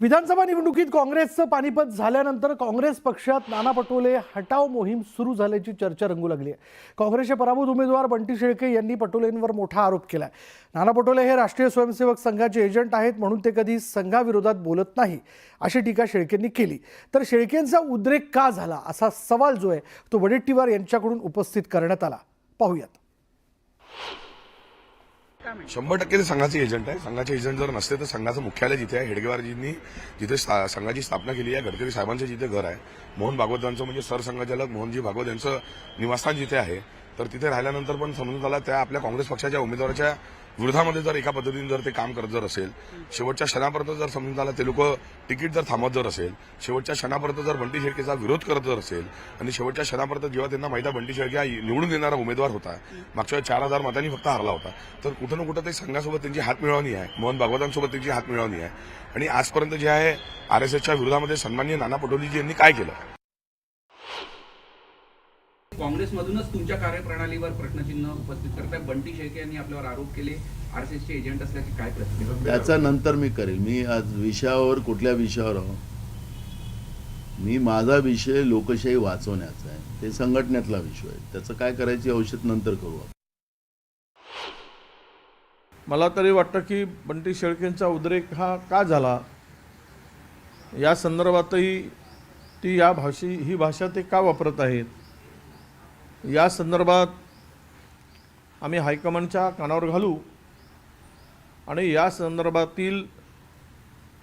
विधानसभा निवडणुकीत काँग्रेसचं पानिपत झाल्यानंतर काँग्रेस पक्षात नाना पटोले हटाव मोहीम सुरू झाल्याची चर्चा रंगू लागली आहे. काँग्रेसचे पराभूत उमेदवार बंटी शेळके यांनी पटोलेंवर मोठा आरोप केला आहे नाना पटोले हे राष्ट्रीय स्वयंसेवक संघाचे एजंट आहेत म्हणून ते कधी संघाविरोधात बोलत नाही अशी टीका शेळकेंनी केली. तर शेळकेंचा उद्रेक का झाला असा सवाल जो आहे तो वडेट्टीवार यांच्याकडून उपस्थित करण्यात आला. पाहूयात. शंभर टक्के ते संघाचे एजंट आहे संघाचे एजंट जर नसते तर संघाचं मुख्यालय जिथे आहे हेडगेवारजींनी जिथे सा- संघाची स्थापना केली आहे गडकरी साहेबांचं जिथे घर आहे. मोहन भागवतांचं म्हणजे सरसंघचालक मोहनजी भागवत यांचं निवासस्थान जिथे आहे तर तिथे राहिल्यानंतर पण समजून झाला त्या आपल्या काँग्रेस पक्षाच्या उमेदवाराच्या विरोधामध्ये जर एका पद्धतीने जर ते काम करत जर असेल शेवटच्या क्षणापर्यंत जर समजून झाला ते लोक तिकीट जर थांबत जर असेल शेवटच्या क्षणापर्यंत जर बंटी शेळकेचा विरोध करत जर असेल आणि शेवटच्या क्षणापर्यंत जेव्हा त्यांना माहिती बंटी शेळके हा निवडून येणारा उमेदवार होता मागच्या चार हजार मतांनी फक्त हरला होता तर कुठं ना कुठं ते संघासोबत त्यांची हात मिळवणी आहे मोहन भागवतांसोबत त्यांची हात मिळवणी आहे. आणि आजपर्यंत जे आहे आरएसएसच्या विरोधामध्ये सन्माननीय नाना पटोलेजी यांनी काय केलं? काँग्रेसमधूनच तुमच्या कार्यप्रणालीवर प्रश्नचिन्ह उपस्थित करताय. बंटी शेळके यांनी आपल्यावर आरोप केले. आरएसएसचे एजंट असल्याची काय प्रतिक्रिया? त्याचा नंतर मी करेल. मी आज विषयावर कुठल्या विषयावर आहो मी माझा विषय लोकशाही वाचवण्याचा आहे. ते संघटनेतला विषय आहे. त्याचं काय करायची औषध नंतर करू आपण. मला तरी वाटतं की बंटी शेळकेंचा उद्रेक हा का झाला? या संदर्भातही ती या भाषे ही भाषा ते का वापरत आहेत? या संदर्भात आम्ही हायकमांडच्या कानावर घालू आणि या संदर्भातील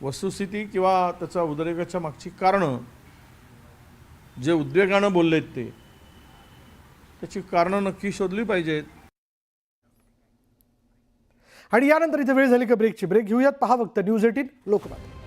वस्तुस्थिती किंवा त्याचा उद्रेकाच्या मागची कारणं जे उद्वेगानं बोललेत ते त्याची कारणं नक्की शोधली पाहिजेत. आणि यानंतर इथे वेळ झाली का ब्रेकची? ब्रेक घेऊयात. पहा फक्त न्यूज एटीन लोकमत